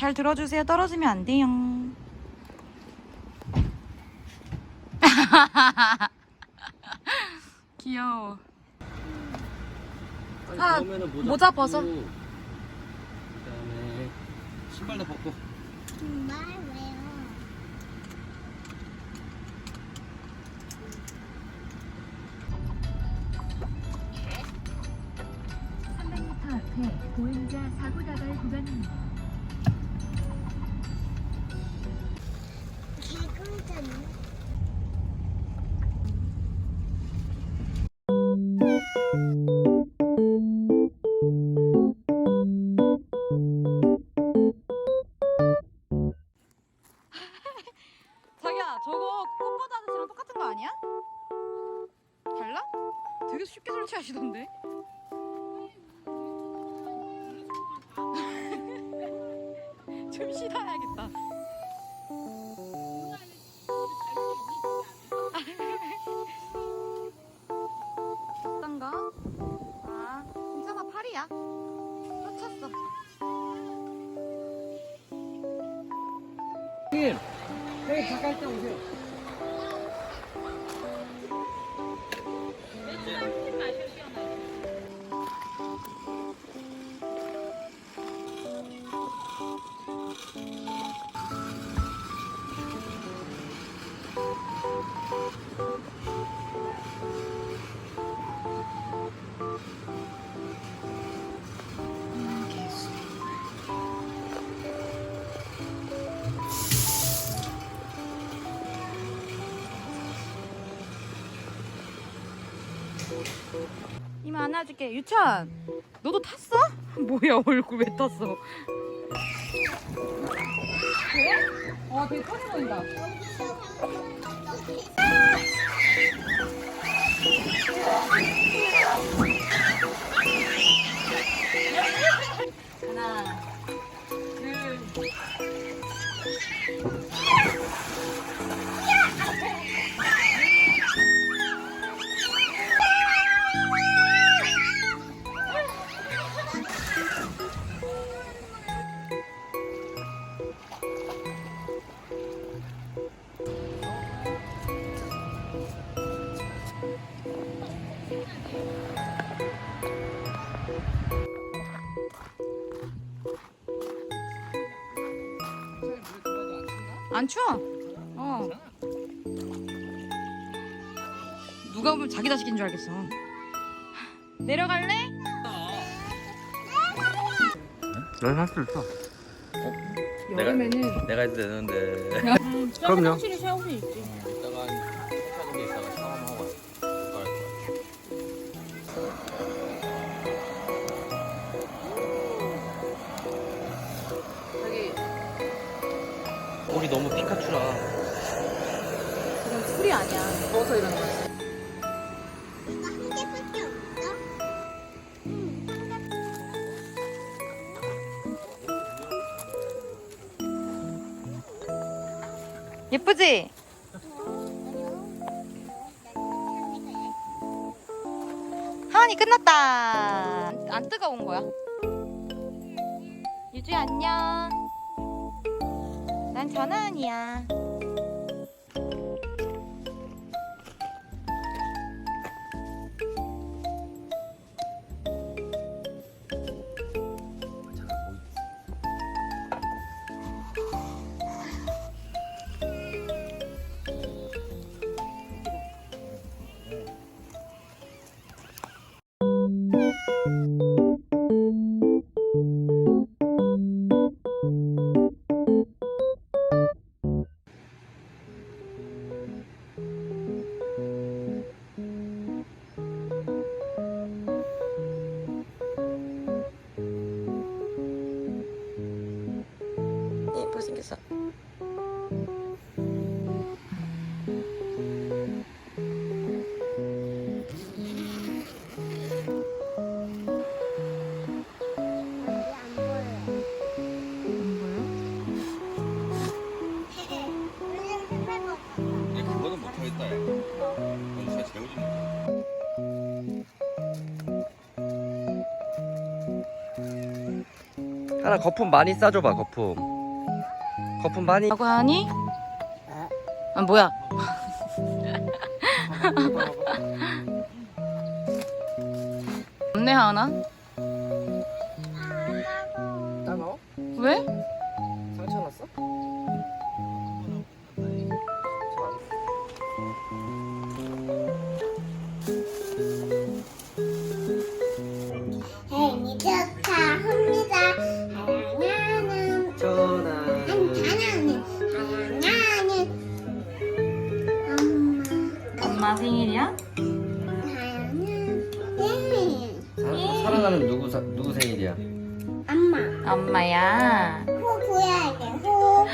잘 들어주세요. 떨어지면 안 돼요. 귀여워. 아, 그러면은 모자 벗고, 벗어. 그다음에 신발도 벗고. 정말 왜요? 앞에 보행자 사고 다발 구간입니다. 자기야, 저거 꽃보다 아저씨랑 똑같은 거 아니야? 달라? 되게 쉽게 설치하시던데. 좀 쉬다야겠다. 형님 잠깐 있다 오세요. 이마 안아줄게. 유찬, 너도 탔어? 뭐야 얼굴 왜 탔어? 그래? 어 되게 편해 보인다. 하나, 둘. 안 추워? 어. 누가 보면 자기 자식인 줄 알겠어. 내려갈래? 난 할 수 있어. 여름에는 내가 해도 되는데. 그럼요. 확실히 샤워실 있지. 너무 피카츄라. 이건 풀이 아니야. 더워서 이런 거야. 이거 한 개밖에 없어? 예쁘지? 하은이 끝났다. 안, 안 뜨거운 거야. 유주야 안녕. 난 전하은이야. 예쁘게 생겼어. 안 보여. 얘 그거는 못하겠다. 야. 그건 진짜 재우지 못해. 하나 거품 많이 싸줘봐 거품. 거품 많이 라고 하니? 아 뭐야? 없네 하나? 따가워? 왜? 상처 났어? 땡미 사, 사랑하는 누구 사, 누구 생일이야? 엄마 엄마야. 호구야 이제 호.